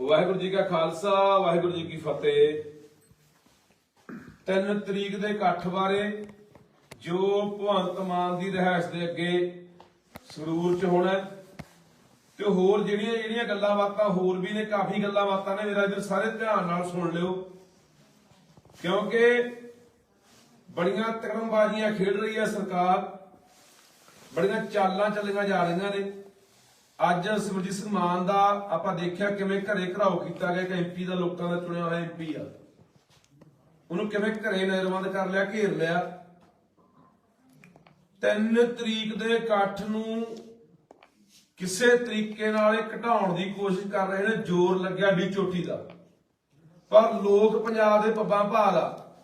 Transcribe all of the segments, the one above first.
ਵਾਹਿਗੁਰੂ ਜੀ ਕਾ ਖਾਲਸਾ, ਵਾਹਿਗੁਰੂ ਜੀ ਕੀ ਫਤਿਹ। ਤਿੰਨ ਤਰੀਕ ਦੇ ਇਕੱਠ ਬਾਰੇ ਜੋ ਭਵੰਤ ਮਾਨ ਦੀ ਰਹਿائش ਦੇ ਅੱਗੇ ਸਰੂਰ ਚ ਹੋਣਾ ਤੇ ਹੋਰ ਜਿਹੜੀਆਂ ਜਿਹੜੀਆਂ ਗੱਲਾਂ ਬਾਤਾਂ, ਹੋਰ ਵੀ ਨੇ, ਕਾਫੀ ਗੱਲਾਂ ਬਾਤਾਂ ਨੇ, ਮੇਰਾ ਜੀ ਸਾਰੇ ਧਿਆਨ ਨਾਲ ਸੁਣ ਲਿਓ। ਕਿਉਂਕਿ ਬੜੀਆਂ ਤਕੜਮਬਾਜ਼ੀਆਂ ਖੇਡ ਰਹੀ ਹੈ ਸਰਕਾਰ, ਬੜੀਆਂ ਚਾਲਾਂ ਚੱਲੀਆਂ ਜਾ ਰਹੀਆਂ ਨੇ। ਅੱਜ ਸਿਮਰਜੀਤ ਸਿੰਘ ਮਾਨ ਦਾ ਆਪਾਂ ਦੇਖਿਆ ਕਿਵੇਂ ਘਰੇ ਘਰਾਓ ਕੀਤਾ ਗਿਆ ਕਿ ਐਮਪੀ ਦਾ ਲੋਕਾਂ ਦਾ ਚੁਣਿਆ ਹੋਇਆ ਐਮਪੀ ਆ। ਉਹਨੂੰ ਕਿਵੇਂ ਘਰੇ ਨਜ਼ਰਬੰਦ ਕਰ ਲਿਆ, ਘੇਰ ਲਿਆ। ਤਿੰਨ ਤਰੀਕ ਦੇ ਇਕੱਠ ਨੂੰ ਕਿਸੇ ਤਰੀਕੇ ਨਾਲ ਇਹ ਘਟਾਉਣ ਦੀ ਕੋਸ਼ਿਸ਼ ਕਰ ਰਹੇ ਨੇ, ਜ਼ੋਰ ਲੱਗਿਆ ਡੀ ਚੋਟੀ ਦਾ। ਪਰ ਲੋਕ ਪੰਜਾਬ ਦੇ ਪੱਬਾਂ ਭਾਲ ਆ।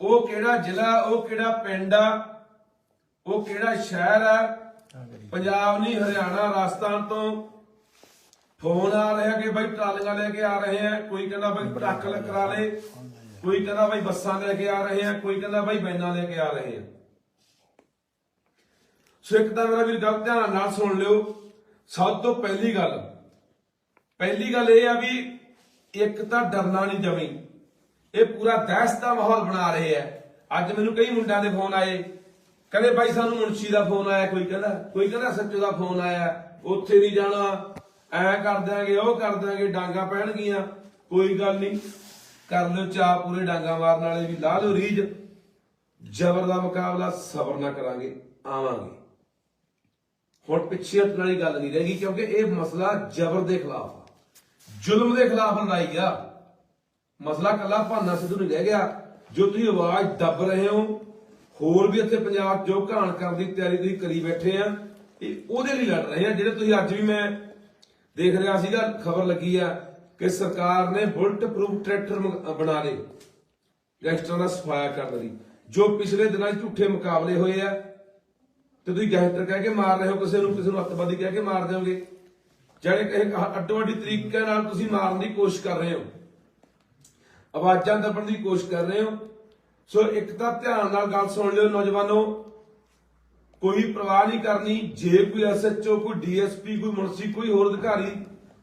ਉਹ ਕਿਹੜਾ ਜ਼ਿਲ੍ਹਾ, ਉਹ ਕਿਹੜਾ ਪਿੰਡ ਆ, ਉਹ ਕਿਹੜਾ ਸ਼ਹਿਰ ਆ ਪੰਜਾਬ ਨਹੀਂ, ਹਰਿਆਣਾ, ਰਾਜਸਥਾਨ ਤੋਂ ਫੋਨ ਆ ਰਿਹਾ ਕਿ ਬਈ ਟਰਾਲੀਆਂ ਲੈ ਕੇ ਆ ਰਹੇ ਆ। ਕੋਈ ਕਹਿੰਦਾ ਬਈ ਟਰੱਕ ਕਰਾ ਲੈ ਕੋਈ ਕਹਿੰਦਾ ਬਈ ਬੱਸਾਂ ਲੈ ਕੇ ਆ ਰਹੇ ਆ। ਕੋਈ ਕਹਿੰਦਾ ਬਈ ਵੈਨਾਂ ਲੈ ਕੇ ਆ ਰਹੇ ਆ। ਸੋ ਇੱਕ ਤਾਂ ਮੇਰਾ ਵੀਰ ਗੱਲ ਧਿਆਨ ਨਾਲ ਸੁਣ ਲਿਓ। ਸਭ ਤੋਂ ਪਹਿਲੀ ਗੱਲ ਪਹਿਲੀ ਗੱਲ ਇਹ ਆ ਵੀ ਇੱਕ ਤਾਂ ਡਰਨਾ ਨਹੀਂ ਜਮੀ। ਇਹ ਪੂਰਾ ਦਹਿਸ਼ਤ ਦਾ ਮਾਹੌਲ ਬਣਾ ਰਹੇ ਆ। ਅੱਜ ਮੈਨੂੰ ਕਈ ਮੁੰਡਿਆਂ ਦੇ ਫੋਨ ਆਏ। ਕਹਿੰਦੇ ਬਾਈ ਸਾਨੂੰ ਮੁਨਸ਼ੀ ਦਾ ਫੋਨ ਆਇਆ, ਕੋਈ ਕਹਿੰਦਾ ਕੋਈ ਕਹਿੰਦਾ ਸੱਚੋ ਦਾ ਫੋਨ ਆਇਆ, ਉੱਥੇ ਨਹੀਂ ਜਾਣਾ, ਐ ਕਰ ਦਿਆਂਗੇ, ਉਹ ਕਰ ਦਿਆਂਗੇ, ਡਾਂਗਾ ਪੈਣਗੀਆਂ, ਕੋਈ ਗੱਲ ਨਹੀਂ, ਕਰ ਲਿਓ ਚਾਹ ਪੂਰੇ ਡਾਂਗਾ ਮਾਰਨ ਵਾਲੇ ਵੀ, ਲਾ ਲਿਓ ਰੀਜ ਜ਼ਬਰ ਦਾ ਮੁਕਾਬਲਾ, ਸਬਰ ਨਾਲ ਕਰਾਂਗੇ, ਆਵਾਂਗੇ। ਹੁਣ ਪਿੱਛੇ ਹਟਣ ਵਾਲੀ ਗੱਲ ਨਹੀਂ ਰਹੇਗੀ ਕਿਉਂਕਿ ਇਹ ਮਸਲਾ ਜ਼ਬਰ ਦੇ ਖਿਲਾਫ ਆ। ਜ਼ੁਲਮ ਦੇ ਖਿਲਾਫ ਲੜਾਈ ਆ। ਮਸਲਾ ਕੱਲਾ ਭਾਨਾ ਸਿੱਧੂ ਨਹੀਂ ਰਹਿ ਗਿਆ, ਜੋ ਤੁਸੀਂ ਆਵਾਜ਼ ਦੱਬ ਰਹੇ ਹੋ ਹੋਰ ਵੀ ਇੱਥੇ ਪੰਜਾਬ ਜੋ ਘਾਣ ਕਰਨ ਦੀ ਤਿਆਰੀ ਤੁਸੀਂ ਕਰੀ ਬੈਠੇ ਆ ਇਹ ਉਹਦੇ ਲਈ ਲੜ ਰਹੇ ਆ, ਜਿਹੜੇ ਤੁਸੀਂ ਅੱਜ ਵੀ ਮੈਂ ਦੇਖ ਰਿਹਾ ਸੀਗਾ, ਖਬਰ ਲੱਗੀ ਆ ਕਿ ਸਰਕਾਰ ਨੇ ਬੁਲਟ ਪ੍ਰੂਫ ਟਰੈਕਟਰ ਬਣਾ ਲਏ ਗੈਂਗਸਟਰਾਂ ਦਾ ਸਫਾਇਆ ਕਰਨ ਲਈ, ਜੋ ਪਿਛਲੇ ਦਿਨਾਂ 'ਚ ਝੂਠੇ ਮੁਕਾਬਲੇ ਹੋਏ ਆ, ਤੇ ਤੁਸੀਂ ਗੈਂਗਸਟਰ ਕਹਿ ਕੇ ਮਾਰ ਰਹੇ ਹੋ, ਕਿਸੇ ਨੂੰ ਕਿਸੇ ਨੂੰ ਅੱਤਵਾਦੀ ਕਹਿ ਕੇ ਮਾਰ ਦਿਓਗੇ ਜਿਹੜੇ ਕਿਸੇ ਅੱਡੋ ਅੱਡੀ ਤਰੀਕਿਆਂ ਨਾਲ ਤੁਸੀਂ ਮਾਰਨ ਦੀ ਕੋਸ਼ਿਸ਼ ਕਰ ਰਹੇ ਹੋ, ਆਵਾਜ਼ਾਂ ਦੱਬਣ ਦੀ ਕੋਸ਼ਿਸ਼ ਕਰ ਰਹੇ ਹੋ ਸੋ ਇੱਕ ਤਾਂ ਧਿਆਨ ਨਾਲ ਗੱਲ ਸੁਣ ਲਿਓ ਨੌਜਵਾਨੋ। ਕੋਈ ਪਰਵਾਹ ਨਹੀਂ ਕਰਨੀ। ਜੇ ਕੋਈ ਐਸਐਚਓ ਕੋਈ ਡੀਐਸਪੀ ਕੋਈ ਮੁਨਸੀ ਕੋਈ ਹੋਰ ਅਧਿਕਾਰੀ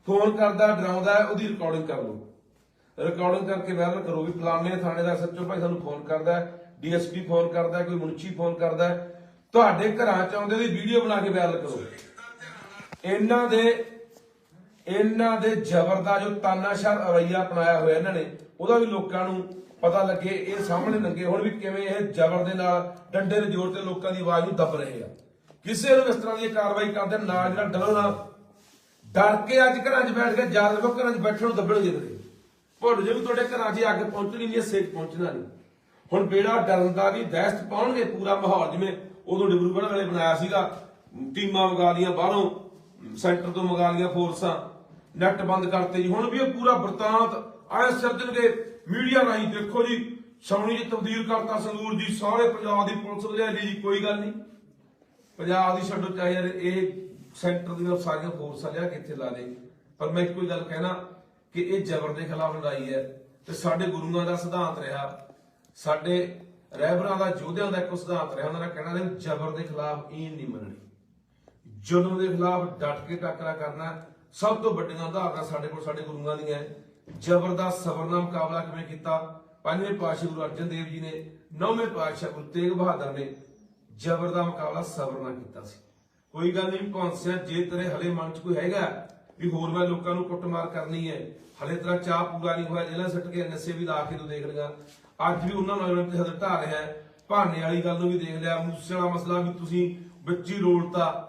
ਫੋਨ ਕਰਦਾ ਡਰਾਉਂਦਾ ਹੈ, ਉਹਦੀ ਰਿਕਾਰਡਿੰਗ ਕਰ ਲਓ। ਰਿਕਾਰਡਿੰਗ ਕਰਕੇ ਵਾਇਰਲ ਕਰੋ ਵੀ ਫਲਾਣੇ ਥਾਣੇ ਦਾ ਐਸਐਚਓ ਭਾਈ ਸਾਨੂੰ ਫੋਨ ਕਰਦਾ ਡੀਐਸਪੀ ਫੋਨ ਕਰਦਾ ਕੋਈ ਮੁਨਸ਼ੀ ਫੋਨ ਕਰਦਾ ਤੁਹਾਡੇ ਘਰਾਂ ਚ ਆਉਂਦੇ ਦੀ ਵੀਡੀਓ ਬਣਾ ਕੇ ਵਾਇਰਲ ਕਰੋ। ਇਹਨਾਂ ਦੇ ਇਹਨਾਂ ਦੇ ਜ਼ਬਰ ਦਾ ਜੋ ਤਾਨਾਸ਼ਾਹ ਰਵਈਆ ਅਪਣਾਇਆ ਹੋਇਆ ਇਹਨਾਂ ਨੇ ਉਹਦਾ ਵੀ ਲੋਕਾਂ ਨੂੰ ਪਤਾ ਲੱਗੇ ਇਹ ਸਾਹਮਣੇ ਲੱਗੇ ਹੁਣ ਵੀ ਕਿਵੇਂ ਇਹ ਜ਼ਬਰ ਦੇ ਨਾਲ ਡੰਡੇ ਦੇ ਜ਼ੋਰ ਤੇ ਲੋਕਾਂ ਦੀ ਆਵਾਜ਼ ਨੂੰ ਦੱਬ ਰਹੇ ਆ। ਕਿਸੇ ਨੂੰ ਇਸ ਤਰ੍ਹਾਂ ਦੀ ਕਾਰਵਾਈ ਕਰਦੇ ਨਾ ਜਿਹੜਾ ਡਰੋ ਨਾ ਡਰ ਕੇ ਅੱਜ ਘਰਾਂ 'ਚ ਬੈਠ ਕੇ ਜਦ ਲੋਕ ਘਰਾਂ 'ਚ ਬੈਠਣ ਨੂੰ ਦੱਬਣਗੇ ਜਿਹੜੇ ਭੁੱਲ ਜੇ ਵੀ ਤੁਹਾਡੇ ਘਰਾਂ 'ਚ ਆ ਪਹੁੰਚਣੀ ਨਹੀਂ ਸੇਕ ਪਹੁੰਚਣਾ ਨਹੀਂ। ਹੁਣ ਬੇੜਾ ਡਰਨ ਦਾ ਨਹੀਂ ਦਹਿਸ਼ਤ ਪਾਉਣਗੇ ਪੂਰਾ ਮਾਹੌਲ, ਜਿਵੇਂ ਉਦੋਂ ਡਿਬਰੂਗੜ੍ਹ ਵਾਲੇ ਬਣਾਇਆ ਸੀਗਾ, ਟੀਮਾਂ ਮੰਗਾ ਲੀਆਂ ਬਾਹਰੋਂ, ਸੈਂਟਰ ਤੋਂ ਮੰਗਾ ਲੀਆਂ ਫੋਰਸਾਂ, ਨੈਟ ਬੰਦ ਕਰਤੇ ਜੀ। ਹੁਣ ਵੀ ਇਹ ਪੂਰਾ ਵਰਤਾਂਤ, ਆਏ ਸਿਰਜਣਗੇ ਮੀਡੀਆ ਰਾਹੀਂ ਦੇਖੋ ਜੀ ਸੌਣੀ ਜੀ ਤਬਦੀਲ ਕਰਤਾ ਸੰਗੂਰ ਜੀ, ਸਾਰੇ ਪੰਜਾਬ ਦੀ ਪੁਲਿਸ ਲਿਆਲੀ ਜੀ, ਕੋਈ ਗੱਲ ਨਹੀਂ। ਪੰਜਾਬ ਦੀ ਛੱਡੋ, ਚਾਹੇ ਯਾਰ ਇਹ ਸੈਂਟਰ ਦੀਆਂ ਸਾਰੀਆਂ ਫੋਰਸਾਂ ਲਿਆ ਕੇ ਲਾ ਦੇ। ਪਰ ਮੈਂ ਇੱਕੋ ਹੀ ਗੱਲ ਕਹਿਣਾ ਕਿ ਇਹ ਜ਼ਬਰ ਦੇ ਖਿਲਾਫ ਲੜਾਈ ਹੈ ਤੇ ਸਾਡੇ ਗੁਰੂਆਂ ਦਾ ਸਿਧਾਂਤ ਰਿਹਾ। ਸਾਡੇ ਰਹਿਬਰਾਂ ਦਾ, ਯੋਧਿਆਂ ਦਾ ਇੱਕ ਸਿਧਾਂਤ ਰਿਹਾ, ਉਹਨਾਂ ਦਾ ਕਹਿਣਾ ਰਿਹਾ ਜ਼ਬਰ ਦੇ ਖਿਲਾਫ ਈਨ ਨਹੀਂ ਮੰਨਣੀ। ਜ਼ੁਲਮ ਦੇ ਖਿਲਾਫ ਡਟ ਕੇ ਟੱਕਰਾ ਕਰਨਾ ਸਭ ਤੋਂ ਵੱਡੀਆਂ ਉਦਾਹਰਨਾਂ ਸਾਡੇ ਕੋਲ ਸਾਡੇ ਗੁਰੂਆਂ ਦੀਆਂ ਹੈ। ਜਬਰ ਦਾ ਸਬਰ ਨਾਲ ਮੁਕਾਬਲਾ ਕਿਵੇਂ ਕੀਤਾ? ਪੰਜਵੇਂ ਪਾਤਸ਼ਾਹ ਗੁਰੂ ਅਰਜਨ ਦੇਵ ਜੀ ਨੇ, ਨੌਵੇਂ ਪਾਤਸ਼ਾਹ ਗੁਰੂ ਤੇਗ ਬਹਾਦਰ ਨੇ ਜ਼ਬਰ ਦਾ ਮੁਕਾਬਲਾ ਸਬਰ ਨਾਲ ਕੀਤਾ ਸੀ। ਕੋਈ ਗੱਲ ਨਹੀਂ, ਭੌਂਸਿਆ ਜੇ ਤੇਰੇ ਹਲੇ ਮਨ 'ਚ ਕੋਈ ਹੈਗਾ ਵੀ ਹੋਰ ਮੈਂ ਲੋਕਾਂ ਨੂੰ ਕੁੱਟਮਾਰ ਕਰਨੀ ਹੈ, ਹਲੇ ਤੇਰਾ ਚਾਹ ਪੂਰਾ ਨਹੀਂ ਹੋਇਆ ਜਿਹੜਾ ਸੱਟ ਕੇ ਨਸ਼ੇ ਵੀ ਲਾ ਕੇ ਤੂੰ ਦੇਖ ਲਿਆ ਅੱਜ ਵੀ ਉਹਨਾਂ ਨਾਲ ਤੇ ਹੱਦ ਢਾ ਰਿਹਾ ਹੈ। ਭਾਨੇ ਵਾਲੀ ਗੱਲ ਨੂੰ ਵੀ ਦੇਖ ਲਿਆ, ਮੂਸੇ ਵਾਲਾ ਮਸਲਾ ਵੀ ਤੁਸੀਂ ਬੱਚੀ ਹੀ ਰੋਲਤਾ।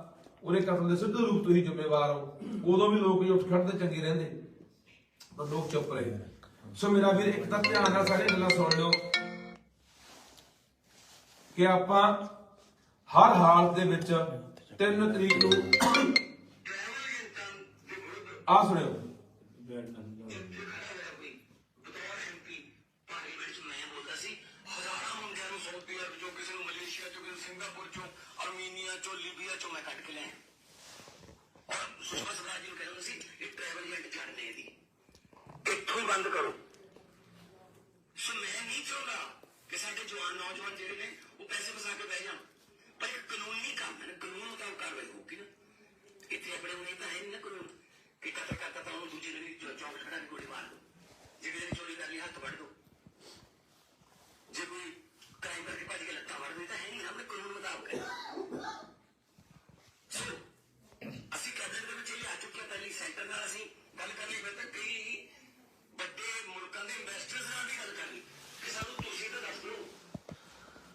ਉਹਦੇ ਕਤਲ ਦੇ ਸਿੱਧੇ ਰੂਪ ਤੋਂ ਹੀ ਜ਼ਿੰਮੇਵਾਰ ਹੋ। ਉਦੋਂ ਵੀ ਲੋਕ ਉੱਠ ਖੜਦੇ ਚੰਗੇ ਰਹਿੰਦੇ। ਪਰ ਲੋਕ ਚੁੱਪ ਰਹੇ ਸੋ ਮੇਰਾ ਵੀਰ, ਇੱਕ ਤਾਂ ਧਿਆਨ ਨਾਲ ਸਾਰੀਆਂ ਗੱਲਾਂ ਸੁਣ ਲਿਓ ਕਿ ਆਪਾਂ ਹਰ ਹਾਲਤ ਦੇ ਵਿੱਚ 3 ਤਰੀਕ ਨੂੰ ਆ ਸੁਣਿਓ। ਸਿੰਗਾਪੁਰ ਚੋਂ ਅਰਮੀਨੀਆ ਚੋਂ ਲੀਬੀਆ ਚੋਂ ਮੈਂ ਕੱਢ ਕੇ ਲਿਆ ਸੁਸ਼ਮਾ ਸਵਰਾਜ ਨੂੰ ਕਹਿੰਦਾ ਸੀ ਇਹ ਟ੍ਰੈਵਲ ਏਜੰਟ ਛੱਡ ਦੇ ਦੀ ਇੱਥੋਂ ਹੀ ਬੰਦ ਕਰੋ। ਸੋ ਮੈਂ ਨਹੀਂ ਚਾਹੁੰਦਾ ਕਿ ਸਾਡੇ ਜਵਾਨ ਨੌਜਵਾਨ ਜਿਹੜੇ ਨੇ, ਉਹ ਪੈਸੇ ਫਸਾ ਕੇ ਬਹਿ ਜਾਣ। ਪਰ ਇਹ ਕਾਨੂੰਨੀ ਕੰਮ ਹੈ ਕਾਨੂੰਨ ਤਾਂ ਕਾਰਵਾਈ ਹੋਊਗੀ ਨਾ। ਇੱਥੇ ਆਪਣੇ ਉਹਨੇ ਤਾਂ ਹੈ ਨਾ ਕਾਨੂੰਨ। ਕਿ ਕਤਲ ਕਰਤਾ ਤਾਂ ਉਹਨੂੰ ਦੂਜੇ ਦਿਨ ਚੌਂਕ ਖੜਾ ਗੋਲੀ ਮਾਰ ਦੋ। ਜਿਹੜੇ ਦਿਨ ਚੋਰੀ ਕਰ ਲਈ ਹੱਥ ਵੱਢ ਦੋ। ਜੇ ਕੋਈ ਕ੍ਰਾਈਮ ਕਰਕੇ ਭੱਜ ਕੇ ਲੱਤਾਂ ਵੱਢ ਦੇ ਤਾਂ ਹੈ ਨਹੀਂ ਆਪਣੇ ਕਾਨੂੰਨ ਮੁਤਾਬਕ।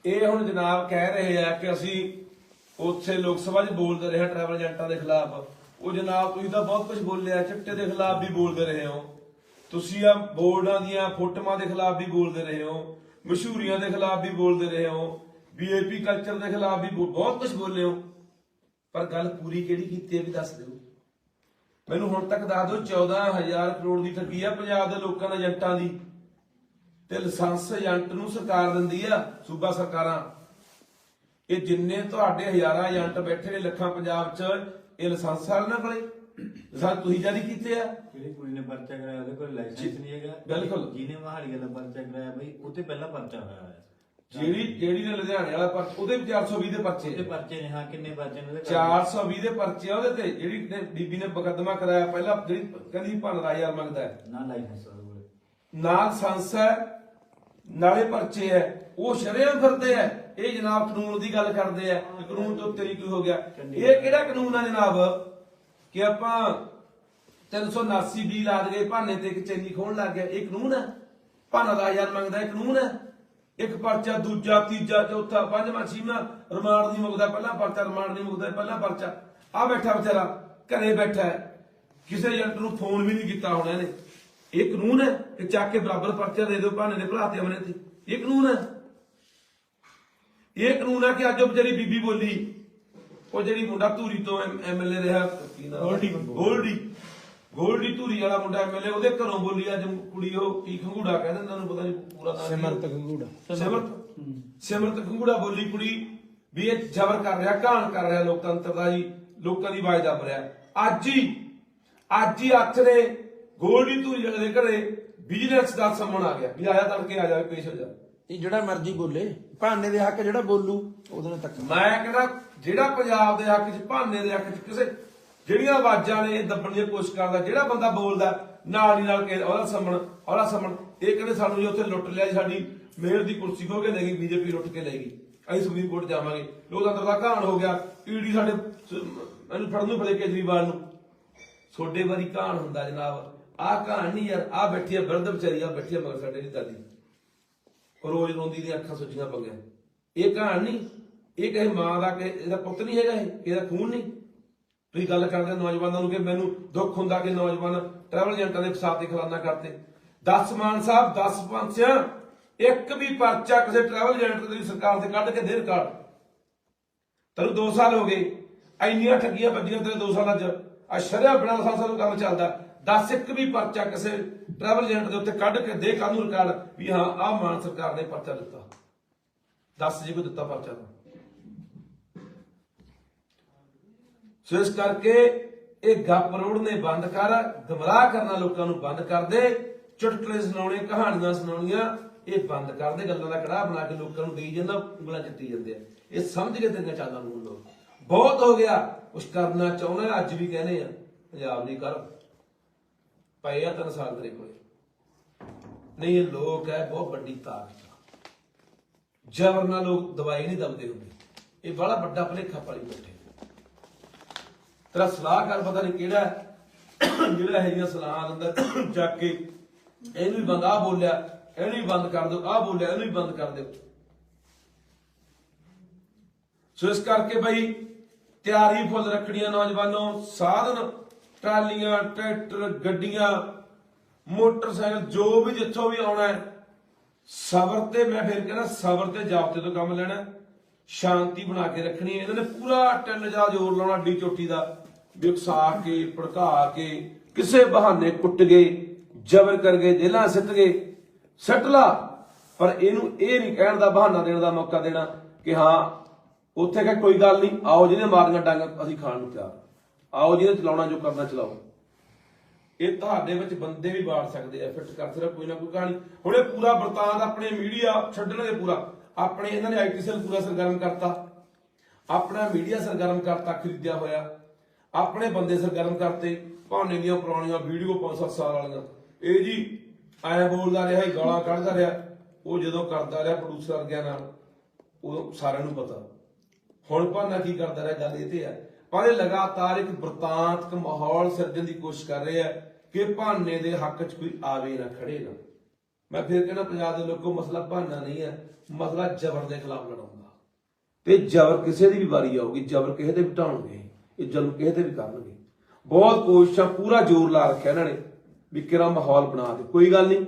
ਇਹ ਹੁਣ ਜਨਾਬ ਕਹਿ ਰਹੇ ਆ ਕਿ ਅਸੀਂ ਉੱਥੇ ਲੋਕ ਸਭਾ 'ਚ ਬੋਲਦੇ ਰਹੇ ਟਰੈਵਲ ਏਜੰਟਾਂ ਦੇ ਖਿਲਾਫ। ਉਹ ਜਨਾਬ ਤੁਸੀਂ ਤਾਂ ਬਹੁਤ ਕੁਝ ਬੋਲਿਆ, ਚਿੱਟੇ ਦੇ ਖਿਲਾਫ ਵੀ ਬੋਲਦੇ ਰਹੇ ਹੋ। ਤੁਸੀਂ ਆ ਬੋਰਡਾਂ ਦੀਆਂ ਫੋਟੋਆਂ ਦੇ ਖਿਲਾਫ ਵੀ ਬੋਲਦੇ ਰਹੇ ਹੋ, ਮਸ਼ਹੂਰੀਆਂ ਦੇ ਖਿਲਾਫ ਵੀ ਬੋਲਦੇ ਰਹੇ ਹੋ ਵੀਆਈਪੀ ਕਲਚਰ ਦੇ ਖਿਲਾਫ ਵੀ ਬਹੁਤ ਕੁਝ ਬੋਲੇ ਹੋ। ਪਰ ਗੱਲ ਪੂਰੀ ਕਿਹੜੀ ਕੀਤੀ ਹੈ ਵੀ ਦੱਸ ਦਿਓ। ਮੈਨੂੰ ਹੁਣ ਤੱਕ ਦੱਸ ਦਿਓ 14000 ਕਰੋੜ ਦੀ ਠੱਗੀ ਆ ਪੰਜਾਬ ਦੇ ਲੋਕਾਂ ਦੇ ਏਜੰਟਾਂ ਦੀ। ਤੇ ਲਾਇਸੈਂਸ ਏਜੰਟ ਨੂੰ ਸਰਕਾਰ ਦਿੰਦੀ ਆ ਸੂਬਾ ਸਰਕਾਰਾਂ। ਇਹ ਜਿੰਨੇ ਤੁਹਾਡੇ ਹਜ਼ਾਰਾਂ ਏਜੰਟ ਬੈਠੇ ਨੇ ਲੱਖਾਂ ਪੰਜਾਬ 'ਚ ਇਹ ਲਾਇਸੈਂਸ ਵਾਲਿਆਂ ਕੋਲੇ। ਲਾਇਸੈਂਸ ਤੁਸੀਂ ਜਾਰੀ ਕੀਤੇ ਆ। ਜਿਹੜੀ ਕੁੜੀ ਨੇ ਪਰਚਾ ਕਰਾਇਆ ਉਹਦੇ ਕੋਲ ਲਾਇਸੈਂਸ ਨਹੀਂ ਹੈਗਾ। ਬਿਲਕੁਲ। ਜਿਹਨੇ ਮਹਾਲੀ ਵਾਲਾ ਪਰਚਾ ਕਰਾਇਆ ਬਈ ਉਹ ਤੇ ਪਹਿਲਾਂ ਪਰਚਾ ਹੋਇਆ ਹੋਇਆ ਜਿਹੜੀ ਜਿਹੜੀ ਨੇ ਲੁਧਿਆਣੇ ਵਾਲਾ ਪਰਚ ਉਹਦੇ ਵੀ 420 ਦੇ ਪਰਚੇ ਉਹਦੇ। ਪਰਚੇ ਨੇ ਹਾਂ ਕਿੰਨੇ ਪਰਚੇ ਨੇ ਉਹਦੇ 420 ਦੇ? ਪਰਚੇ ਆ ਉਹਦੇ ਤੇ ਜਿਹੜੀ ਨੇ ਬੀਬੀ ਨੇ ਮੁਕੱਦਮਾ ਕਰਾਇਆ ਪਹਿਲਾਂ ਜਿਹੜੀ ਕਹਿੰਦੀ ਭੰਨ ਦਾ ਯਾਰ ਮੰਗਦਾ ਹੈ। ਨਾ ਲਾਇਸੈਂਸ ਉਹਦੇ ਕੋਲ। ਨਾਲ ਸੰਸ ਹੈ ਨਾਲੇ ਪਰਚੇ ਹੈ ਉਹ ਸ਼ਰੇਆਮ ਫਿਰਦੇ ਆ ਇਹ ਜਨਾਬ ਕਾਨੂੰਨ ਦੀ ਗੱਲ ਕਰਦੇ ਕਿ ਕਾਨੂੰਨ ਤੋਂ ਨਹੀਂ ਕੋਈ ਹੋ ਗਿਆ। ਇਹ ਕਿਹੜਾ ਕਾਨੂੰਨ ਆ ਜਨਾਬ? ਕਿ ਆਪਾਂ 379 ਬੀ ਲਾ ਦਗੇ ਭਾਨੇ ਤੇ ਇੱਕ ਚੈਨੀ ਖੋਣ ਲੱਗ ਗਿਆ। ਇਹ ਕਾਨੂੰਨ ਹੈ ਭਾਨਾ ਦਾ ਹਜ਼ਾਰ ਮੰਗਦਾ ਇਹ ਕਾਨੂੰਨ ਹੈ ਇੱਕ ਪਰਚਾ ਦੂਜਾ ਤੀਜਾ ਚੌਥਾ ਪੰਜਵਾਂ ਛੇਵਾਂ ਰਿਮਾਂਡ ਨਹੀਂ ਮੁਕਦਾ ਪਹਿਲਾ ਪਰਚਾ ਰਿਮਾਂਡ ਨਹੀਂ ਮੁਕਦਾ ਪਹਿਲਾ ਪਰਚਾ। ਆ ਬੈਠਾ ਵਿਚਾਰਾ ਘਰੇ ਬੈਠਾ ਕਿਸੇ ਏਜੰਟ ਨੂੰ ਫੋਨ ਵੀ ਨਹੀਂ ਕੀਤਾ ਹੋਣਾ ਇਹਨੇ। ਇਹ ਕਾਨੂੰਨ ਹੈ ਕਿ ਚੱਕ ਕੇ ਬਰਾਬਰ ਪਰਚਾ ਦੇ ਦਿਓ ਭਾਨੇ ਦੇ ਭਰਾ ਤੇ ਅਮਨੇ ਤੇ। ਇਹ ਕਾਨੂੰਨ ਹੈ। ਇਹ ਕਾਨੂੰਨ ਹੈ ਕਿ ਅੱਜ ਉਹ ਵਿਚਾਰੀ ਬੀਬੀ ਬੋਲੀ ਉਹ ਜਿਹੜੀ ਮੁੰਡਾ ਧੂਰੀ ਤੋਂ ਐਮਐਲਏ ਰਿਹਾ ਗੋਲਡੀ। ਗੋਲਡੀ। ਗੋਲਡੀ ਧੂਰੀ ਵਾਲਾ ਮੁੰਡਾ ਐਮਐਲਏ ਉਹਦੇ ਘਰੋਂ ਬੋਲੀ ਅੱਜ ਕੁੜੀ ਉਹ ਕੀ ਖੰਗੂੜਾ ਕਹਿੰਦੇ ਇਹਨਾਂ ਨੂੰ ਪਤਾ ਨਹੀਂ ਪੂਰਾ ਨਾਮ ਸਿਮਰਤ ਖੰਗੂੜਾ। ਸਿਮਰਤ। ਸਿਮਰਤ ਖੰਗੂੜਾ ਬੋਲੀ ਕੁੜੀ ਵੀ ਇਹ ਜ਼ਬਰ ਕਰ ਰਿਹਾ ਘਾਣ ਕਰ ਰਿਹਾ ਲੋਕਤੰਤਰ ਦਾ ਜੀ ਲੋਕਾਂ ਦੀ ਆਵਾਜ਼ ਦੱਬ ਰਿਹਾ। ਅੱਜ ਹੀ ਅੱਜ ਹੀ ਹੱਥ ਨੇ ਗੋਲਡੀ ਧੂਰੀ ਵਾਲੇ ਦੇ ਘਰੇ ਬਿਜ਼ਨਸ ਦਾ ਸਮਣ ਆ ਗਿਆ ਵੀ ਆਇਆ ਤੜਕੇ ਆ ਜਾਵੇ ਪੇਸ਼ ਹੋ ਜਾ। ਇਹ ਜਿਹੜਾ ਮਰਜ਼ੀ ਬੋਲੇ ਭਾਨੇ ਦੇ ਹੱਕ ਜਿਹੜਾ ਬੋਲੂ ਉਹਦੇ ਨਾਲ ਤੱਕ। ਮੈਂ ਕਹਿੰਦਾ ਜਿਹੜਾ ਪੰਜਾਬ ਦੇ ਹੱਕ 'ਚ ਭਾਨੇ ਦੇ ਹੱਕ 'ਚ ਕਿਸੇ ਜਿਹੜੀਆਂ ਆਵਾਜ਼ਾਂ ਨੇ ਇਹ ਦੱਬਣ ਦੀ ਕੋਸ਼ਿਸ਼ ਕਰਦਾ ਜਿਹੜਾ ਬੰਦਾ ਬੋਲਦਾ ਨਾਲ ਹੀ ਨਾਲ ਕੇ ਉਹਦਾ ਸਮਣ ਉਹਦਾ ਸਮਣ ਇਹ ਕਹਿੰਦੇ ਸਾਨੂੰ ਜੀ ਉੱਥੇ ਲੁੱਟ ਲਿਆ ਸਾਡੀ ਮੇਅਰ ਦੀ ਕੁਰਸੀ ਖੋ ਕੇ ਲੈ ਗਈ ਬੀਜੇਪੀ ਲੁੱਟ ਕੇ ਲੈ ਗਈ। ਅਸੀਂ ਸੁਪਰੀਮ ਕੋਰਟ ਜਾਵਾਂਗੇ। ਲੋਕਤੰਤਰ ਦਾ ਘਾਣ ਹੋ ਗਿਆ। ਈਡੀ ਸਾਡੇ ਇਹਨੂੰ ਫੜਨ ਨੂੰ ਫੜੇ ਕੇਜਰੀਵਾਲ ਨੂੰ। ਛੋਡੇ ਵਾਰੀ ਘਾਣ ਹੁੰਦਾ ਜਨਾਬ। ਆਹ ਘਾਣ ਯਾਰ ਆਹ ਬੈਠੀ ਆ ਬਿਰਧ ਵਿਚਾਰੀ ਆ ਬੈਠੀ ਆ ਮਗਰ ਸਾਡੇ ਦੀ ਦਾਦੀ। ਰੋਜ਼ ਰੋਂਦੀ ਦੀਆਂ ਅੱਖਾਂ ਸੁੱਜੀਆਂ ਪਈਆਂ। ਇਹ ਕਹਾਣ ਨਹੀਂ ਇਹ ਕਹੇ ਮਾਂ ਦਾ ਕਿ ਇਹਦਾ ਪੁੱਤ ਨਹੀਂ ਹੈਗਾ ਇਹ ਇਹਦਾ ਖੂਨ ਨਹੀਂ। ਤੁਸੀਂ ਗੱਲ ਕਰਦੇ ਨੌਜਵਾਨਾਂ ਨੂੰ ਕਿ ਮੈਨੂੰ ਦੁੱਖ ਹੁੰਦਾ ਕਿ ਨੌਜਵਾਨ ਟਰੈਵਲ ਏਜੰਟਾਂ ਦੇ ਫਸਾਦ ਦੇ ਖਿਲਾਫ ਕਰਤੇ। 10 ਮਾਨ ਸਾਹਿਬ 10 ਪੰਚਿਆ ਇੱਕ ਵੀ ਪਰਚਾ ਕਿਸੇ ਟਰੈਵਲ ਏਜੰਟ ਦੀ ਸਰਕਾਰ ਤੇ ਕੱਢ ਕੇ ਦੇ ਰਿਕਾਰਡ ਤੈਨੂੰ 2 ਸਾਲ ਹੋ ਗਏ, ਇੰਨੀਆਂ ਠੱਗੀਆਂ ਵੱਜੀਆਂ ਤੇਰੇ 2 ਸਾਲਾਂ 'ਚ। ਆ ਸ਼ਰਿਆ ਬਣਾ ਸਾਲ ਸਾਨੂੰ ਕੰਮ ਚੱਲਦਾ। 10 ਇੱਕ ਵੀ ਪਰਚਾ ਕਿਸੇ ਟਰੈਵਲ ਏਜੰਟ ਦੇ ਉੱਤੇ ਕੱਢ ਕੇ ਦੇ ਕਾਨੂੰਨ ਰਿਕਾਰਡ ਵੀ ਹਾਂ, ਆਹ ਮਾਨ ਸਰਕਾਰ ਨੇ ਪਰਚਾ ਦਿੱਤਾ। 10 ਜੀ ਕੋ ਦਿੱਤਾ ਪਰਚਾ ਤਾਂ? ਸੋ ਇਸ ਕਰਕੇ ਇਹ ਗੱਪ ਰੋੜਨੇ ਬੰਦ ਕਰ, ਗਮਰਾਹ ਕਰਨਾ ਲੋਕਾਂ ਨੂੰ ਬੰਦ ਕਰ ਦੇ, ਚੁਟਕਲੇ ਸੁਣਾਉਣੇ, ਕਹਾਣੀਆਂ ਸੁਣਾਉਣੀਆਂ, ਇਹ ਬੰਦ ਕਰ ਦੇ, ਗੱਲਾਂ ਦਾ ਕੜਾਹ ਬਣਾ ਕੇ ਲੋਕਾਂ ਨੂੰ ਦੇਈ ਜਾਂਦਾ, ਉਂਗਲਾਂ ਚੱਟੀ ਜਾਂਦੇ ਆ। ਇਹ ਸਮਝ ਕੇ ਤੇਰੀਆਂ ਚਾਲਾਂ ਨੂੰ ਲੋਕ। ਬਹੁਤ ਹੋ ਗਿਆ, ਕੁਛ ਕਰਨਾ ਚਾਹੁੰਦਾ, ਅੱਜ ਵੀ ਕਹਿੰਦੇ ਆ, ਪੰਜਾਬ ਦੀ ਕਰ। ਪਏ ਆ ਤਿੰਨ ਸਾਲ ਤੇਰੇ ਕੋਲੇ ਨਹੀਂ, ਇਹ ਲੋਕ ਹੈ, ਬਹੁਤ ਵੱਡੀ ਤਾਕਤ ਆ। ਜ਼ਬਰ ਨਾਲ ਲੋਕ ਦਵਾਈ ਨਹੀਂ ਦਬਦੇ ਹੁੰਦੇ, ਇਹ ਬੜਾ ਵੱਡਾ ਭਲੇਖਾ ਪਾਲੀ ਬੈਠੇ। ਤੇਰਾ ਸਲਾਹਕਾਰ ਪਤਾ ਨਹੀਂ ਕਿਹੜਾ ਜਿਹੜਾ ਇਹ ਜਿਹੀਆਂ ਸਲਾਹਾਂ ਦਿੰਦਾ, ਚੱਕ ਕੇ, ਇਹਨੂੰ ਵੀ ਬੰਦ ਆ ਬੋਲਿਆ, ਇਹਨੂੰ ਵੀ ਬੰਦ ਕਰ ਦਿਓ ਆ ਬੋਲਿਆ, ਇਹਨੂੰ ਵੀ ਬੰਦ ਕਰ ਦਿਓ। ਸੋ ਇਸ ਕਰਕੇ ਬਈ, ਤਿਆਰੀ ਫੁੱਲ ਰੱਖਣੀਆਂ ਨੌਜਵਾਨੋ, ਸਾਧਨ ਟਰਾਲੀਆਂ, ਟਰੈਕਟਰ, ਗੱਡੀਆਂ, ਮੋਟਰਸਾਈਕਲ, ਜੋ ਵੀ ਜਿੱਥੋਂ ਵੀ ਆਉਣਾ ਹੈ, ਸਬਰ ਤੇ ਮੈਂ ਫਿਰ ਕਹਿੰਦਾ ਸਬਰ ਤੇ ਜਾਬਤੇ ਤੋਂ ਕੰਮ ਲੈਣਾ ਸ਼ਾਂਤੀ ਬਣਾ ਕੇ ਰੱਖਣੀ ਹੈ। ਇਹਨਾਂ ਨੇ ਪੂਰਾ ਟਿੱਲ ਜਿਹਾ ਜ਼ੋਰ ਲਾਉਣਾ ਡੀ ਚੋਟੀ ਦਾ, ਵੀ ਉਕਸਾ ਕੇ, ਭੜਕਾ ਕੇ, ਕਿਸੇ ਬਹਾਨੇ ਕੁੱਟ ਗਏ, ਜ਼ਬਰ ਕਰ ਗਏ ਜੇਲਾਂ ਸਿੱਟ ਗਏ, ਸੱਟ ਲਾ ਪਰ ਇਹਨੂੰ ਇਹ ਨਹੀਂ ਕਹਿਣ ਦਾ ਬਹਾਨਾ ਦੇਣ ਦਾ ਮੌਕਾ ਦੇਣਾ ਕਿ ਹਾਂ, ਉੱਥੇ ਕਹ ਕੋਈ ਗੱਲ ਨਹੀਂ, ਆਓ ਜਿਹਨੇ ਮਾਰੀਆਂ ਡੰਗ, ਅਸੀਂ ਖਾਣ ਨੂੰ ਤਿਆਰ ਆਓ ਜਿਹਨੇ ਚਲਾਉਣਾ ਜੋ ਕਰਨਾ ਚਲਾਓ। ਇਹ ਤੁਹਾਡੇ ਵਿੱਚ ਬੰਦੇ ਵੀ ਬਾੜ ਸਕਦੇ ਆ ਫਿੱਟ ਕਰ ਸਿਰਫ ਕੋਈ ਨਾ ਕੋਈ ਕਹਾਣੀ। ਹੁਣ ਇਹ ਪੂਰਾ ਵਰਤਾਂਤ ਆਪਣੇ ਮੀਡੀਆ ਛੱਡਣਗੇ ਪੂਰਾ। ਆਪਣੇ ਇਹਨਾਂ ਨੇ ਆਈਟੀ ਸੈੱਲ ਪੂਰਾ ਸਰਗਰਮ ਕਰਤਾ। ਆਪਣਾ ਮੀਡੀਆ ਸਰਗਰਮ ਕਰਤਾ, ਖਰੀਦਿਆ ਹੋਇਆ। ਆਪਣੇ ਬੰਦੇ ਸਰਗਰਮ ਕਰਤੇ। ਭਾਣੇ ਦੀਆਂ, ਪੁਰਾਣੀਆਂ ਵੀਡੀਓ 5-7 ਸਾਲ ਵਾਲੀਆਂ। ਇਹ ਜੀ, ਐ ਬੋਲਦਾ ਰਿਹਾ ਗਾਲਾਂ ਕੱਢਦਾ ਰਿਹਾ। ਉਹ ਜਦੋਂ ਕਰਦਾ ਰਿਹਾ ਪ੍ਰੋਡਿਊਸਰ ਵਰਗਿਆਂ ਨਾਲ ਉਹ ਸਾਰਿਆਂ ਨੂੰ ਪਤਾ। ਹੁਣ ਭਾਨਾ ਕੀ ਕਰਦਾ ਰਿਹਾ, ਗੱਲ ਇਹ ਤੇ ਆ ਪਰ ਇਹ ਲਗਾਤਾਰ ਇੱਕ ਵਰਤਾਂਤਕ ਮਾਹੌਲ ਸਿਰਜਣ ਦੀ ਕੋਸ਼ਿਸ਼ ਕਰ ਰਿਹਾ ਆ ਕਿ ਭਾਨੇ ਦੇ ਹੱਕ 'ਚ ਕੋਈ ਆਵੇ ਨਾ ਖੜੇ ਨਾ। ਮੈਂ ਫਿਰ ਕਹਿੰਦਾ ਪੰਜਾਬ ਦੇ ਲੋਕੋ, ਮਸਲਾ ਭਾਨਾ ਨਹੀਂ ਹੈ ਮਸਲਾ ਜ਼ਬਰ ਦੇ ਖਿਲਾਫ ਲੜਾਉਣ ਤੇ ਜ਼ਬਰ ਕਿਸੇ ਦੀ ਵੀ ਵਾਰੀ ਆਊਗੀ, ਜ਼ਬਰ ਕਿਸੇ ਤੇ ਵੀ ਢਾਉਣਗੇ, ਇਹ ਜ਼ੁਲਮ ਕਿਸੇ ਤੇ ਵੀ ਕਰਨਗੇ। ਬਹੁਤ ਕੋਸ਼ਿਸ਼ਾਂ ਪੂਰਾ ਜ਼ੋਰ ਲਾ ਰੱਖਿਆ ਇਹਨਾਂ ਨੇ ਵੀ ਕਿਹੜਾ ਮਾਹੌਲ ਬਣਾ ਦੇ। ਕੋਈ ਗੱਲ ਨਹੀਂ।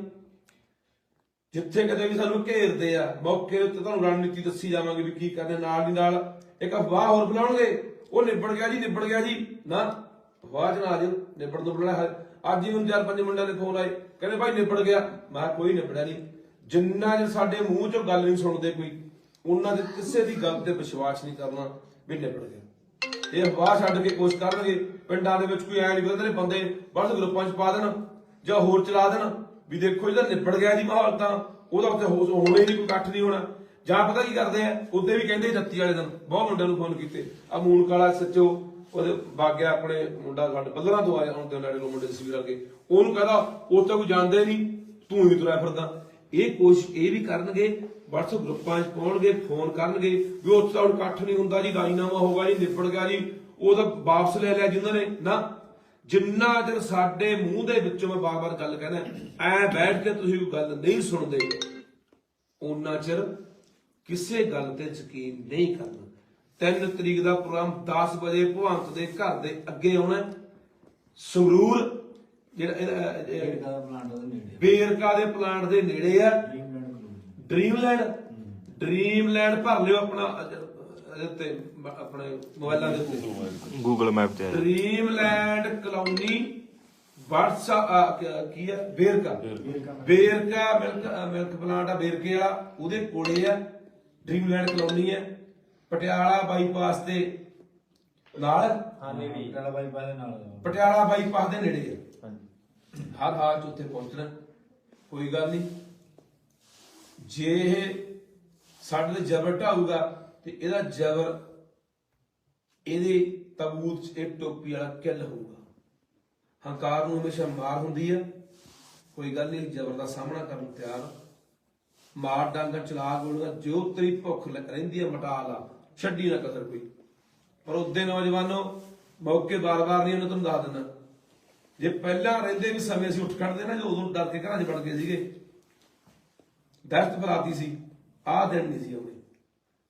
ਜਿੱਥੇ ਕਦੇ ਵੀ ਸਾਨੂੰ ਘੇਰਦੇ ਆ, ਮੌਕੇ ਉੱਤੇ ਤੁਹਾਨੂੰ ਰਣਨੀਤੀ ਦੱਸੀ ਜਾਵਾਂਗੇ ਵੀ ਕੀ ਕਰਨੇ, ਨਾਲ ਦੀ ਨਾਲ ਇੱਕ ਅਫਵਾਹ ਹੋਰ ਬੁਲਾਉਣਗੇ ਉਹ ਨਿਬੜ ਗਿਆ ਜੀ, ਨਿਬੜ ਗਿਆ ਜੀ। ਨਾ ਅਫਵਾਹ ਨਾ ਆ ਜਾਓ, ਨਿਬੜ ਤੋਂ ਬੁਲਾਣਾ ਅੱਜ ਹੀ ਹੁਣ ਚਾਰ ਪੰਜ ਮੁੰਡਿਆਂ ਦੇ ਫੋਨ ਆਏ। ਕਹਿੰਦੇ ਭਾਈ ਨਿਬੜ ਗਿਆ। ਮੈਂ ਕੋਈ ਨਿਬੜਿਆ ਨਹੀਂ। ਜਿੰਨਾ ਚਿਰ ਸਾਡੇ ਮੂੰਹ ਚੋਂ ਗੱਲ ਨਹੀਂ ਸੁਣਦੇ ਕੋਈ, ਉਹਨਾਂ ਦੇ ਕਿਸੇ ਦੀ ਗੱਲ ਤੇ ਵਿਸ਼ਵਾਸ ਨਹੀਂ ਕਰਨਾ ਵੀ ਨਿਬੜ ਗਿਆ। ਇਹ ਅਫਵਾਹ ਛੱਡ ਕੇ ਕੋਸ਼ਿਸ਼ ਕਰਨਗੇ। ਪਿੰਡਾਂ ਦੇ ਵਿੱਚ ਕੋਈ ਐ ਨਹੀਂ ਕਹਿੰਦੇ ਬੰਦੇ ਵੱਧ ਗਰੁੱਪਾਂ 'ਚ ਪਾ ਦੇਣ, ਜਾਂ ਹੋਰ ਚਲਾ ਦੇਣ, ਵੀ ਦੇਖੋ ਇਹਦਾ ਨਿਬੜ ਗਿਆ ਜੀ ਮਾਹੌਲ ਤਾਂ, ਉਹਦਾ ਉੱਤੇ ਹੋਣਾ ਹੀ ਨਹੀਂ, ਕੋਈ ਇਕੱਠ ਨਹੀਂ ਹੋਣਾ। ਜਾਂ ਪਤਾ ਕੀ ਕਰਦੇ ਆ? ਉਹਦੇ ਵੀ ਕਹਿੰਦੇ ਜੱਤੀ ਵਾਲੇ ਦਿਨ। ਬਹੁਤ ਮੁੰਡਿਆਂ ਨੂੰ ਫੋਨ ਕੀਤੇ। ਆ ਮੂਨ ਕਾਲਾ ਸੱਚੋ, ਉਹਦੇ ਬਾਗਿਆ ਆਪਣੇ ਮੁੰਡਾ ਸਾਡੇ ਬੱਲਰਾਂ ਤੋਂ ਆਇਆ ਹੁਣ ਤੇ ਲੜੇ ਲੋ ਮੁੰਡੇ ਤਸਵੀਰ ਕੇ ਉਹਨੂੰ ਕਹਦਾ, ਉਹ ਤਾਂ ਕੋਈ ਜਾਣਦੇ ਨਹੀਂ, ਤੂੰ ਹੀ ਤੁਰਿਆ ਫਿਰਦਾ। ਇਹ ਕੋਸ਼ਿਸ਼ ਇਹ ਵੀ ਕਰਨਗੇ WhatsApp ਗਰੁੱਪਾਂ 'ਚ ਪਾਉਣਗੇ, ਫੋਨ ਕਰਨਗੇ, ਵੀ ਉੱਥੇ ਤਾਂ ਹੁਣ ਇਕੱਠ ਨਹੀਂ ਹੁੰਦਾ ਜੀ, ਰਾਜੀਨਾਮਾ ਹੋਗਾ ਜੀ, ਨਿਬੜ ਗਿਆ ਜੀ, ਉਹ ਤਾਂ ਵਾਪਸ ਲੈ ਲਿਆ ਜਿਨ੍ਹਾਂ ਨੇ। ਨਾ, ਜਿੰਨਾ ਚਿਰ ਸਾਡੇ ਮੂੰਹ ਦੇ ਵਿੱਚੋਂ ਮੈਂ ਬਾਰ-ਬਾਰ ਗੱਲ ਕਹਿੰਦਾ, ਐ ਬੈਠ ਕੇ ਤੁਸੀਂ ਕੋਈ ਗੱਲ ਨਹੀਂ ਸੁਣਦੇ। ਉਹਨਾਂ ਚਿਰ ਕਿਸੇ ਗੱਲ ਤੇ ਯਕੀਨ ਨਹੀਂ ਕਰਨਾ। 3 ਤਰੀਕ ਦਾ ਪ੍ਰੋਗਰਾਮ 10 ਵਜੇ ਭਵੰਤ ਦੇ ਘਰ ਦੇ ਅੱਗੇ ਆਉਣਾ। ਸੰਗਰੂਰ ਜਿਹੜਾ ਬੇਰਕਾ ਦੇ ਪਲਾਂਟ ਦੇ ਨੇੜੇ ਆ। ਡ੍ਰੀਮਲੈਂਡ ਡ੍ਰੀਮਲੈਂਡ ਭਰ ਲਿਓ ਆਪਣਾ ਬ- ਆਪਣੇ ਮੋਬਾਈਲਾਂ ਦੇ ਉੱਤੇ। ਗੂਗਲ ਮੈਪ ਤੇ ਆ ਡ੍ਰੀਮਲੈਂਡ ਕਲੋਨੀ WhatsApp ਕੀ ਹੈ Verka Verka milk milk plant ਆ ਬੇਰਕੇ ਵਾਲਾ ਉਹਦੇ ਕੋਲੇ ਆ। ਡ੍ਰੀਮਲੈਂਡ ਕਲੋਨੀ ਹੈ ਪਟਿਆਲਾ ਬਾਈਪਾਸ ਦੇ ਨਾਲ। ਹਾਲੇ ਵੀ ਕਾਲਾ ਬਾਈ ਪਾ ਦੇ ਨਾਲ ਪਟਿਆਲਾ ਬਾਈਪਾਸ ਦੇ ਨੇੜੇ ਆ ਹਾਂਜੀ। ਹਰ ਹਾਲ ਚ ਉੱਥੇ ਪਹੁੰਚਣਾ ਕੋਈ ਗੱਲ ਨਹੀਂ। ਜੇ ਇਹ ਸਾਡੇ ਤੇ ਜ਼ਬਰ ਢਾਊਗਾ ਤੇ ਇਹਦਾ ਜ਼ਬਰ ਇਹਦੇ ਤਬੂਤ 'ਚ ਇੱਕ ਟੋਪੀ ਵਾਲਾ ਕਿੱਲ ਹੋਊਗਾ। ਹੰਕਾਰ ਨੂੰ ਹਮੇਸ਼ਾ ਮਾਰ ਹੁੰਦੀ ਆ ਕੋਈ ਗੱਲ ਨਹੀਂ ਜ਼ਬਰ ਦਾ ਸਾਹਮਣਾ ਕਰਨ ਨੂੰ ਤਿਆਰ। ਮਾਰ ਡਾਂਗਾ ਚਲਾ ਗੋਲਗਾ ਜੋ ਤੇਰੀ ਭੁੱਖ ਰਹਿੰਦੀ ਆ ਮਟਾ ਲਾ, ਛੱਡੀ ਨਾ ਕਸਰ ਕੋਈ। ਪਰ ਉਹਦੇ ਨੌਜਵਾਨੋ, ਮੌਕੇ ਬਾਰ-ਬਾਰ ਨਹੀਂ ਉਹਨਾਂ ਤੁਹਾਨੂੰ ਦੱਸ ਦਿੰਦਾ। ਜੇ ਪਹਿਲਾਂ ਰਹਿੰਦੇ ਵੀ ਸਮੇਂ ਅਸੀਂ ਉੱਠ ਖੜਦੇ ਨਾ ਜੋ ਉਦੋਂ ਡਰ ਕੇ ਘਰਾਂ 'ਚ ਵੜ ਗਏ ਸੀਗੇ। ਦਹਿਸ਼ਤ ਬਰਾਤੀ ਸੀ, ਆਹ ਦਿਨ ਨਹੀਂ ਸੀ ਆਉਣੇ।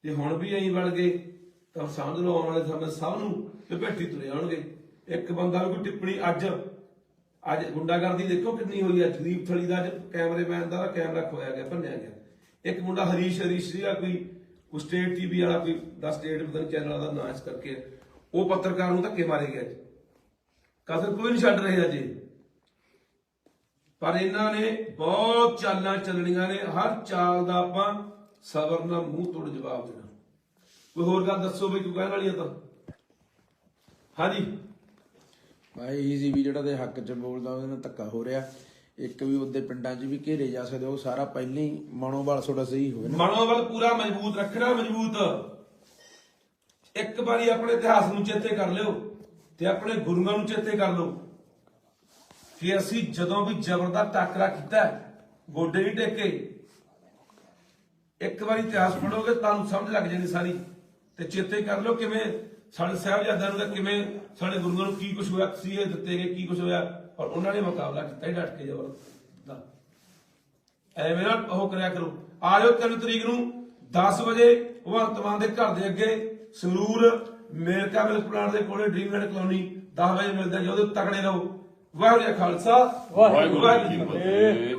ਜੇ ਹੁਣ ਵੀ ਐਂ ਵੜ ਗਏ, ਤਾਂ ਸਮਝ ਲਓ ਆਉਣ ਵਾਲੇ ਸਮੇਂ ਸਭ ਨੂੰ ਲਪੇਟੀ ਤੁਰੇ ਆਉਣਗੇ। ਇੱਕ ਬੰਦਾ ਵੀ ਕੋਈ ਟਿੱਪਣੀ ਅੱਜ ਅੱਜ ਗੁੰਡਾਗਰਦੀ ਦੇਖੋ ਕਿੰਨੀ ਹੋਈ ਹੈ। ਜਦੀਪ ਥਲੀ ਦਾ ਕੈਮਰੇਮੈਨ ਦਾ ਕੈਮਰਾ ਖੋਇਆ ਗਿਆ, ਭੰਨਿਆ ਗਿਆ। ਇੱਕ ਮੁੰਡਾ ਹਰੀਸ਼ ਹਰੀਸ਼ ਸੀਗਾ ਕੋਈ ਕੋਈ ਸਟੇਟ ਟੀਵੀ ਵਾਲਾ ਕੋਈ ਦਾ ਸਟੇਟ ਪਤਾ ਚੈਨਲ ਦਾ ਨਾਂ ਕਰਕੇ। ਉਹ ਪੱਤਰਕਾਰ ਨੂੰ ਧੱਕੇ ਮਾਰੇ ਗਿਆ ਅੱਜ। ਕਸਰ ਕੋਈ ਨਹੀਂ ਛੱਡ ਰਿਹਾ ਜੀ ਪਰ ਇਹਨਾਂ ਨੇ ਬਹੁਤ ਚਾਲਾਂ ਚੱਲਣੀਆਂ ਨੇ। ਹਰ ਚਾਲ ਦਾ ਆਪਾਂ ਸਬਰ ਨਾਲ ਮੂੰਹ ਤੋੜ ਜਵਾਬ ਦੇਣਾ। ਕੋਈ ਹੋਰ ਗੱਲ ਦੱਸੋ ਵੀ ਕੋਈ ਕਹਿਣ ਵਾਲੀ ਆ ਤਾਂ? ਹਾਂਜੀ। ਭਾਈ ਇਹ ਵੀ ਜਿਹੜਾ ਦੇ ਹੱਕ 'ਚ ਬੋਲਦਾ, ਉਹਦੇ ਨਾਲ ਧੱਕਾ ਹੋ ਰਿਹਾ। ਇੱਕ ਵੀ ਉਹਦੇ ਪਿੰਡਾਂ 'ਚ ਵੀ ਘੇਰੇ ਜਾ ਸਕਦੇ, ਉਹ ਸਾਰਾ ਪਹਿਲਾਂ ਹੀ ਮਨੋਬਲ ਤੁਹਾਡਾ ਸਹੀ ਹੋਵੇ ਨਾ। ਮਨੋਬਲ ਪੂਰਾ ਮਜ਼ਬੂਤ ਰੱਖਣਾ, ਮਜ਼ਬੂਤ। ਇੱਕ ਵਾਰੀ ਆਪਣੇ ਇਤਿਹਾਸ ਨੂੰ ਚੇਤੇ ਕਰ ਲਿਓ ਤੇ ਆਪਣੇ ਗੁਰੂਆਂ ਨੂੰ ਚੇਤੇ ਕਰ ਲਓ। ਕਿ ਅਸੀਂ ਜਦੋਂ ਵੀ ਜ਼ਬਰ ਦਾ ਟਾਕਰਾ ਕੀਤਾ, ਗੋਡੇ ਨਹੀਂ ਟੇਕੇ। ਇੱਕ ਵਾਰੀ ਇਤਿਹਾਸ ਪੜੋਗੇ ਤੁਹਾਨੂੰ ਸਮਝ ਲੱਗ ਜਾਣੀ ਸਾਰੀ। ਤੇ ਚੇਤੇ ਕਰ ਲਓ ਕਿਵੇਂ ਸਾਡੇ ਸਾਹਿਬਜ਼ਾਦਿਆਂ ਨੂੰ ਤਾਂ ਕਿਵੇਂ ਸਾਡੇ ਗੁਰੂਆਂ ਨੂੰ ਕੀ ਕੁਝ ਹੋਇਆ ਸੀਏ ਦਿੱਤੇ ਗਏ ਕੀ ਕੁਝ ਹੋਇਆ? ਔਰ ਉਹਨਾਂ ਨੇ ਮੁਕਾਬਲਾ ਕੀਤਾ ਹੀ ਡਟ ਕੇ ਜ਼ਬਰ ਦਾ ਐਵੇਂ ਨਾ ਉਹ ਕਰਿਆ ਕਰੋ। ਆ ਜਾਓ 3 ਤਰੀਕ ਨੂੰ 10 ਵਜੇ ਭਗਵੰਤ ਮਾਨ ਦੇ ਘਰ ਦੇ ਅੱਗੇ ਸੰਗਰੂਰ ਮੇਰਕਾ ਮਿਲਕ ਪਲਾਂਟ ਦੇ ਕੋਲੇ ਡ੍ਰੀਮਲੈਂਡ ਕਲੋਨੀ 10 ਵਜੇ ਮਿਲਦਾ ਜਦੋਂ ਤਕੜੇ ਰਹੋ। ਵਾਹਿਗੁਰੂ ਜੀ ਖਾਲਸਾ। ਵਾਹਿਗੁਰੂ ਜੀ ਕੀ ਫਤਿਹ।